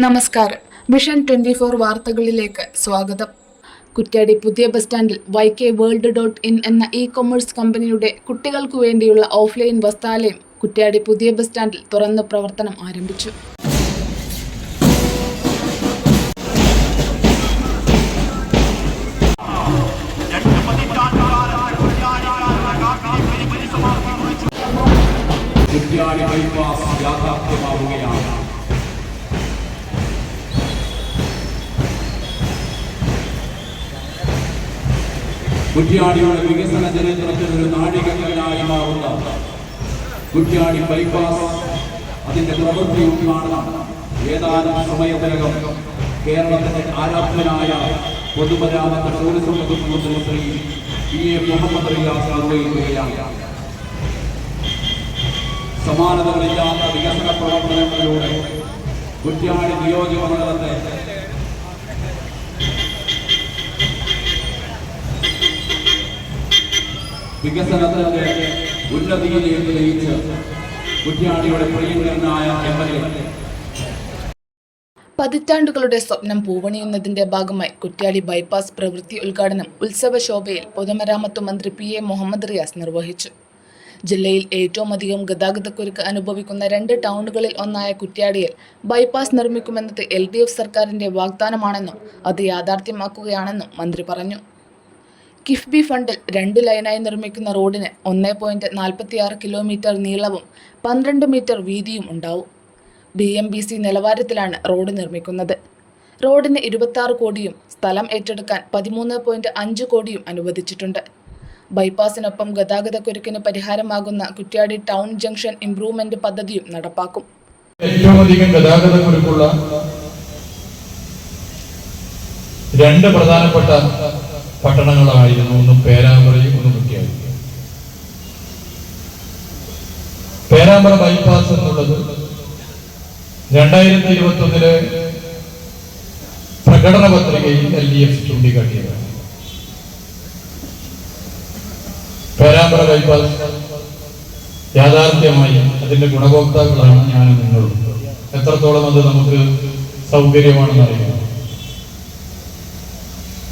നമസ്കാരം. Vision twenty four വാർത്തകളിലേക്ക് സ്വാഗതം. കുറ്റ്യാടി പുതിയ ബസ് സ്റ്റാൻഡിൽ Y K world dot in എന്ന ഇ കൊമേഴ്സ് കമ്പനിയുടെ കുട്ടികൾക്കു വേണ്ടിയുള്ള ഓഫ്ലൈൻ വസ്താലയം കുറ്റ്യാടി പുതിയ ബസ് സ്റ്റാൻഡിൽ തുറന്ന് പ്രവർത്തനം ആരംഭിച്ചു. കുറ്റ്യാടി ബൈപ്പാസ് യാഥാർത്ഥ്യമാവുകയാണ്. കുറ്റ്യാടിയുടെ വികസന ചരിത്രത്തിൽ ഒരു നാഴികക്കല്ലായി മാറുന്ന കുറ്റ്യാടി ബൈപ്പാസ് അതിന്റെ പ്രവൃത്തി ഉദ്ഘാടനം ഏതാനും സമയത്തിനകം കേരളത്തിന്റെ ആരാധനായ പൊതുമരാമത്ത് ടൂറിസം വകുപ്പ് മന്ത്രി പി എ മുഹമ്മദ് റിയാസ് നിർവഹിക്കുകയാണ് സമാനതകളില്ലാത്ത വികസന പ്രവർത്തനങ്ങളിലൂടെ കുറ്റ്യാടി നിയോജക വികസനത്തിന്റെ ഉന്നതിയിലേക്ക് നയിച്ച് കുറ്റ്യാടിയുടെ പ്രിയങ്കരനായ എം പതിറ്റാണ്ടുകളുടെ സ്വപ്നം പൂവണിയുന്നതിന്റെ ഭാഗമായി കുറ്റ്യാടി ബൈപ്പാസ് പ്രവൃത്തി ഉദ്ഘാടനം ഉത്സവശോഭയിൽ പൊതുമരാമത്ത് മന്ത്രി പി എ മുഹമ്മദ് റിയാസ് നിർവഹിച്ചു. ജില്ലയിൽ ഏറ്റവും അധികം ഗതാഗതക്കുരുക്ക് അനുഭവിക്കുന്ന രണ്ട് ടൗണുകളിൽ ഒന്നായ കുറ്റ്യാടിയിൽ ബൈപ്പാസ് നിർമ്മിക്കുമെന്നത് എൽ സർക്കാരിന്റെ വാഗ്ദാനമാണെന്നും അത് യാഥാർത്ഥ്യമാക്കുകയാണെന്നും മന്ത്രി പറഞ്ഞു. കിഫ്ബി ഫണ്ടിൽ രണ്ട് ലൈനായി നിർമ്മിക്കുന്ന റോഡിന് ഒന്ന് പോയിന്റ് നാൽപ്പത്തിയാറ് കിലോമീറ്റർ നീളവും പന്ത്രണ്ട് മീറ്റർ വീതിയും ഉണ്ടാവും. ബി എം ബി സി നിലവാരത്തിലാണ് റോഡ് നിർമ്മിക്കുന്നത്. റോഡിന് ഇരുപത്തി കോടിയും സ്ഥലം ഏറ്റെടുക്കാൻ പതിമൂന്ന് പോയിന്റ് അഞ്ച് കോടിയും അനുവദിച്ചിട്ടുണ്ട്. ബൈപ്പാസിനൊപ്പം ഗതാഗതക്കുരുക്കിന് പരിഹാരമാകുന്ന കുറ്റ്യാടി ടൗൺ ജംഗ്ഷൻ ഇംപ്രൂവ്മെന്റ് പദ്ധതിയും നടപ്പാക്കും. ഏറ്റവും അധികം ഗതാഗതക്കുരുക്കുള്ള രണ്ട് പ്രധാനപ്പെട്ട പട്ടണങ്ങളായിരുന്നു. ഒന്ന് പേരാമ്പ്രയും ഒന്ന് മുഖ്യായിരിക്കും പേരാമ്പ്ര ബൈപ്പാസ് എന്നുള്ളത് രണ്ടായിരത്തി ഇരുപത്തി ഒന്നിലെ പ്രകടന പത്രികയിൽ എൽ ഡി എഫ് ചൂണ്ടിക്കാട്ടിയതാണ്. പേരാമ്പ്ര ബൈപ്പാസ് യാഥാർത്ഥ്യമായി അതിന്റെ ഗുണഭോക്താക്കളാണ് ഞാൻ നിങ്ങളും. എത്രത്തോളം അത് നമുക്ക് സൗകര്യമാണെന്ന് അറിയാം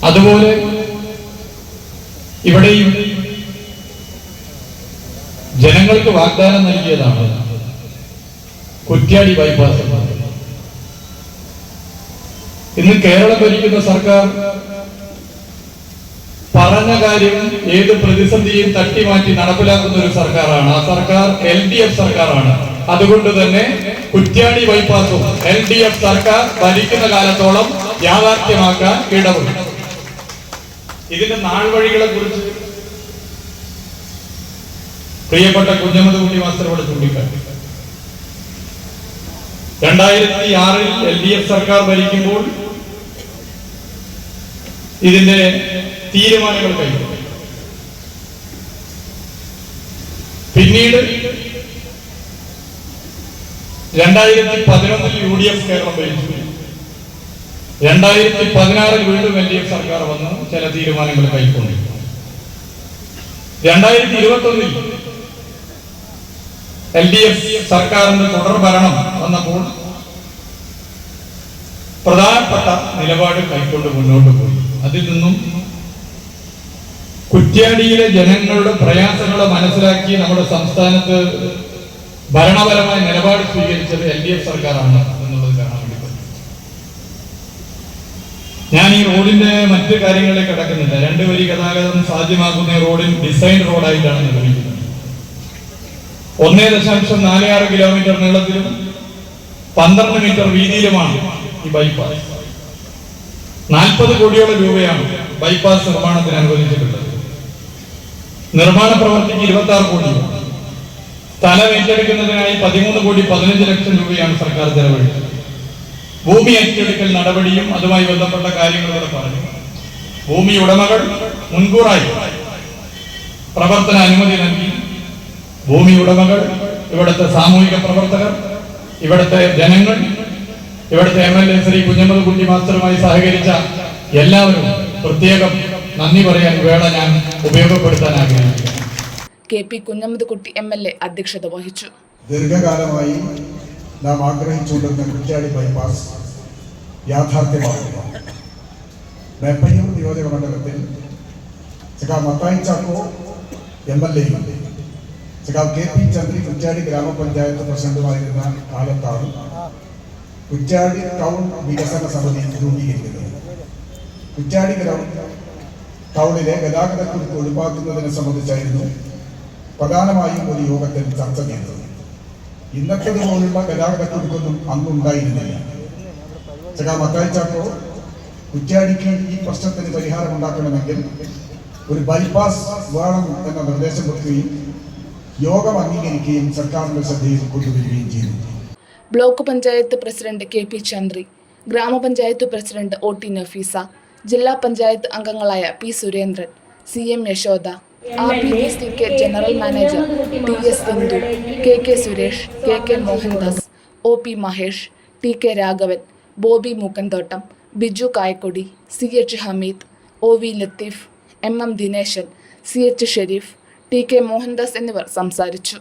അതുപോലെ ഇവിടെയും ജനങ്ങൾക്ക് വാഗ്ദാനം നൽകിയതാണ് കുറ്റ്യാടി ബൈപ്പാസ്. ഇന്ന് കേരളം ഭരിക്കുന്ന സർക്കാർ പറഞ്ഞ കാര്യം ഏത് പ്രതിസന്ധിയും തട്ടിമാറ്റി നടപ്പിലാക്കുന്ന ഒരു സർക്കാരാണ്. ആ സർക്കാർ എൽ ഡി എഫ് സർക്കാരാണ്. അതുകൊണ്ട് തന്നെ കുറ്റ്യാടി ബൈപ്പാസും എൽ ഡി എഫ് സർക്കാർ ഭരിക്കുന്ന കാലത്തോളം യാഥാർത്ഥ്യമാക്കാൻ ഇടപെടും ഇതിന്റെ നാൾവഴികളെ കുറിച്ച് പ്രിയപ്പെട്ട കുഞ്ഞമത് കുട്ടി മാസ്റ്ററോട് ചൂണ്ടിക്കാട്ടി. രണ്ടായിരത്തി ആറിൽ എൽ ഡി എഫ് സർക്കാർ ഭരിക്കുമ്പോൾ ഇതിന്റെ തീരുമാനങ്ങൾ കഴിഞ്ഞു പിന്നീട് രണ്ടായിരത്തി പതിനൊന്നിൽ യു ഡി എഫ് കേരളം ഭരിച്ചു. രണ്ടായിരത്തി പതിനാറിൽ വീണ്ടും എൽ ഡി എഫ് സർക്കാർ വന്ന്. ചില തീരുമാനങ്ങൾ കൈക്കൊണ്ടു. രണ്ടായിരത്തി ഇരുപത്തി ഒന്നിൽ എൽ ഡി എഫ് സർക്കാരിന്റെ തുടർ ഭരണം വന്നപ്പോൾ പ്രധാനപ്പെട്ട നിലപാട് കൈക്കൊണ്ട് മുന്നോട്ട് പോയി. അതിൽ നിന്നും കുറ്റ്യാടിയിലെ ജനങ്ങളുടെ പ്രയാസങ്ങളെ മനസ്സിലാക്കി നമ്മുടെ സംസ്ഥാനത്ത് ഭരണപരമായ നിലപാട് സ്വീകരിച്ചത് എൽ ഡി എഫ് സർക്കാരാണ് എന്നുള്ളത് കാണാൻ വേണ്ടി പറ്റും ഞാൻ ഈ റോഡിന്റെ മറ്റു കാര്യങ്ങളിലേക്ക് കടക്കുന്നില്ല. രണ്ട് വരി ഗതാഗതം സാധ്യമാക്കുന്ന റോഡിൽ ഡിസൈൻ റോഡായിട്ടാണ് നിർമ്മിക്കുന്നത്. ഒന്നേ ദശാംശം നാല് ആറ് കിലോമീറ്റർ നീളത്തിലും പന്ത്രണ്ട് മീറ്റർ വീതിയിലുമാണ് ഈ ബൈപ്പാസ് നാൽപ്പത് കോടിയോളം രൂപയാണ് ബൈപ്പാസ് നിർമ്മാണത്തിന് അനുവദിച്ചിട്ടുള്ളത്. നിർമ്മാണ പ്രവർത്തിക്ക് ഇരുപത്തി ആറ് കോടി. സ്ഥലം ഏറ്റെടുക്കുന്നതിനായി പതിമൂന്ന് കോടി പതിനഞ്ച് ലക്ഷം രൂപയാണ് സർക്കാർ ചെലവഴിച്ചത്. ഭൂമി ഏറ്റെടുക്കൽ നടപടിയും അതുമായി ബന്ധപ്പെട്ട കാര്യങ്ങളോട് പറഞ്ഞു. ഭൂമി ഉടമകൾ മുൻകൂറായി പ്രവർത്തന അനുമതി നൽകി. ഭൂമി ഉടമകൾ ഇവിടുത്തെ സാമൂഹിക പ്രവർത്തകർ ഇവിടുത്തെ ജനങ്ങൾ ഇവിടുത്തെ M L A Shri Kunhammad Kutty മാസ്റ്ററുമായി സഹകരിച്ച എല്ലാവരും പ്രത്യേകം നന്ദി പറയാൻ വേള ഞാൻ ഉപയോഗപ്പെടുത്താൻ ആഗ്രഹിക്കുന്നു. കെ പി കുഞ്ഞമ്മദ് കുട്ടി എം എൽ എ അധ്യക്ഷത വഹിച്ചു. ദീർഘകാലമായി നാം ആഗ്രഹിച്ചുകൊണ്ടിരുന്ന കുറ്റ്യാടി ബൈപ്പാസ് യാഥാർത്ഥ്യമാകുക മേപ്പയ്യൂർ നിയോജക മണ്ഡലത്തിൽ സഖാവ് മത്തായി ചാക്കോ എം എൽ എയും സഖാവ് കെ പി ചന്ദ്രി കുറ്റ്യാടി ഗ്രാമപഞ്ചായത്ത് പ്രസിഡന്റുമായിരുന്ന കാലത്താണ് കുറ്റ്യാടി ടൗൺ വികസന സമിതി രൂപീകരിക്കുന്നത്. കുറ്റ്യാടി ഗ്രാമ ടൗണിലെ ഗതാഗതക്കുരുക്ക് ഒഴിവാക്കുന്നതിനെ സംബന്ധിച്ചായിരുന്നു പ്രധാനമായും ഒരു യോഗത്തിൽ ചർച്ച ചെയ്തത്. ഇന്നത്തേതുപോലുള്ള ഗതാഗതക്കുരുക്കൊന്നും അന്നുണ്ടായിരുന്നില്ല. ചേട്ടാ മത്തായി ചാക്കോ കുറ്റ്യാടിക്ക് ഈ പ്രശ്നത്തിന് പരിഹാരം ഉണ്ടാക്കണമെങ്കിൽ ഒരു ബൈപ്പാസ് വേണം എന്ന നിർദ്ദേശം കൊടുക്കുകയും യോഗം അംഗീകരിക്കുകയും സർക്കാരിന്റെ ശ്രദ്ധയിൽ കൊണ്ടുവരികയും ചെയ്തു. Block panchayat president K P Chandri ഗ്രാമപഞ്ചായത്ത് പ്രസിഡന്റ് ഒ ടി നഫീസ ജില്ലാ പഞ്ചായത്ത് അംഗങ്ങളായ P Surendran C M Yashoda R P B general manager T S Sindhu K K Suresh K K Mohandas O P Mahesh T K Raghavan Bobby Mookkanthottam Biju Kayakkodi C H Hameed O V Latheef M M Dineshan C H Sherif T K Mohandas എന്നിവർ സംസാരിച്ചു.